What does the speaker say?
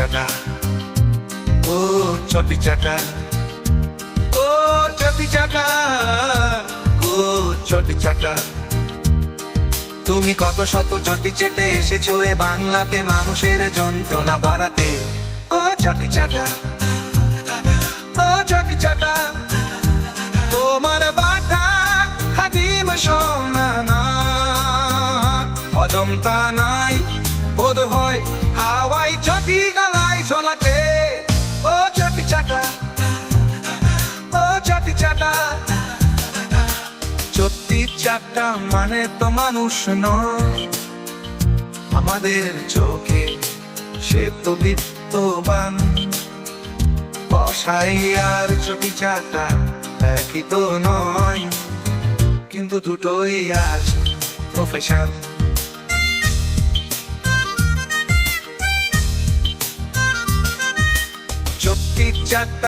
চাটা ও চটি চাটা ও চটি চাটা ও চটি চাটা তুমি কত শত চটি চেটে এসেছ এ বাংলাতে মানুষের যন্ত্রণা বাড়াতে। ও চটি চাটা ও চটি চাটা তোমার বাটা হাতিম সোনা অজন্তা নাই, বোধ হয় হাওয়াই চটি চটি। মানে তো মানুষ নয়। আমাদের চোখে সে তো বিত্তবান। বসাই আর চটি চাটা একই তো নয়। কিন্তু দুটোই আছে প্রফেশন চটি চাটা